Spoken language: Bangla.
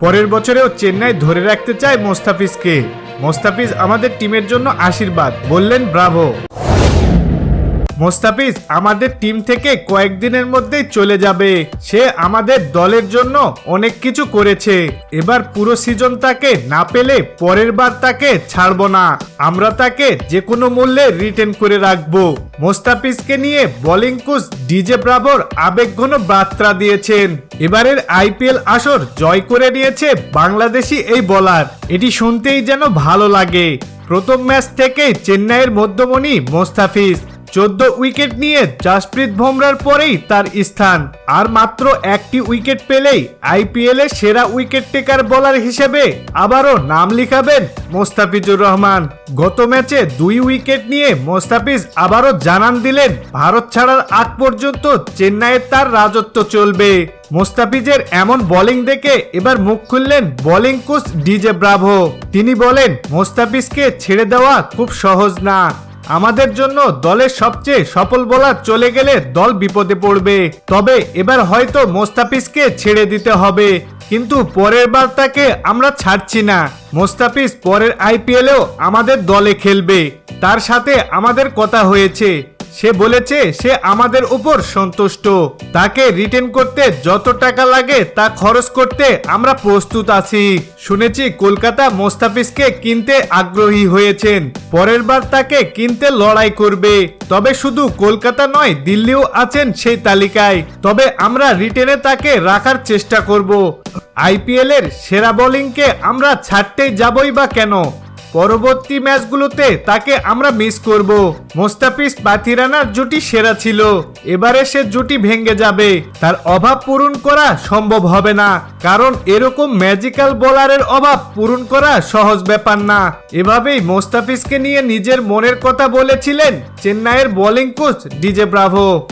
পরের বছরেও চেন্নাই ধরে রাখতে চায় মোস্তাফিজকে। মোস্তাফিজ আমাদের টিমের জন্য আশীর্বাদ বললেন ব্রাভো। মোস্তাফিজ, আমাদের টিম থেকে কয়েকদিনের মধ্যেই চলে যাবে। সে আমাদের দলের জন্য অনেক কিছু করেছে। এবার পুরো সিজন তাকে না পেলে পরের বার তাকে ছাড়বো না। আমরা তাকে যে কোনো মূল্যে রিটেন করে রাখব। মোস্তাফিজকে নিয়ে বোলিং কোচ ডিজে ব্রাভোর আবেগঘন বার্তা দিয়েছেন। এবারের আইপিএল আসর জয় করে নিয়েছে বাংলাদেশি এই বলার এটি শুনতেই যেন ভালো লাগে। প্রথম ম্যাচ থেকেই চেন্নাইয়ের মধ্যমণি মোস্তাফিজ। চোদ্দ উইকেট নিয়ে জাসপ্রীত বুমরার পরেই তার স্থান। আর মাত্র একটি উইকেট পেলেই আইপিএল সেরা উইকেট টেকার বোলার হিসেবে আবারও নাম লিখাবেন মোস্তাফিজুর রহমান। গত ম্যাচে দুই উইকেট নিয়ে মোস্তাফিজ আবারও জানান দিলেন, ভারত ছাড়ার আগ পর্যন্ত চেন্নাইয়ের তার রাজত্ব চলবে। মোস্তাফিজের এমন বোলিং দেখে এবার মুখ খুললেন বোলিং কোচ ডিজে ব্রাভো। তিনি বলেন, মোস্তাফিজকে ছেড়ে দেওয়া খুব সহজ না। আমাদের জন্য দলের সবচেয়ে সফল বোলার চলে গেলে দল বিপদে পড়বে। তবে এবার হয়তো মোস্তাফিজকে ছেড়ে দিতে হবে। কিন্তু পরের বার তাকে আমরা ছাড়ছি না। মোস্তাফিজ পরের আইপিএলেও আমাদের দলে খেলবে। তার সাথে আমাদের কথা হয়েছে। সে বলেছে, সে আমাদের উপর সন্তুষ্ট। তাকে রিটেন করতে যত টাকা লাগে তা খরচ করতে আমরা প্রস্তুত আছি। শুনেছি, কলকাতা মোস্তাফিজকে কিনতে আগ্রহী হয়েছেন। পরের বার তাকে কিনতে লড়াই করবে। তবে শুধু কলকাতা নয়, দিল্লিও আছেন সেই তালিকায়। তবে আমরা রিটেনে তাকে রাখার চেষ্টা করব। আইপিএল এর সেরা বোলিংকে আমরা ছাড়তেই যাবই বা কেন? পরবর্তী ম্যাচগুলোতে তাকে আমরা মিস করব। মোস্তাফিজ পাথিরানার জুটি সেরা ছিল। এবারে সে জুটি ভেঙে যাবে। তার অভাব পূরণ করা সম্ভব হবে না। কারণ এরকম ম্যাজিক্যাল বোলারের অভাব পূরণ করা সহজ ব্যাপার না। এভাবেই মোস্তাফিজকে নিয়ে নিজের মনের কথা বলেছিলেন চেন্নাইয়ের বোলিং কোচ ডিজে ব্রাভো।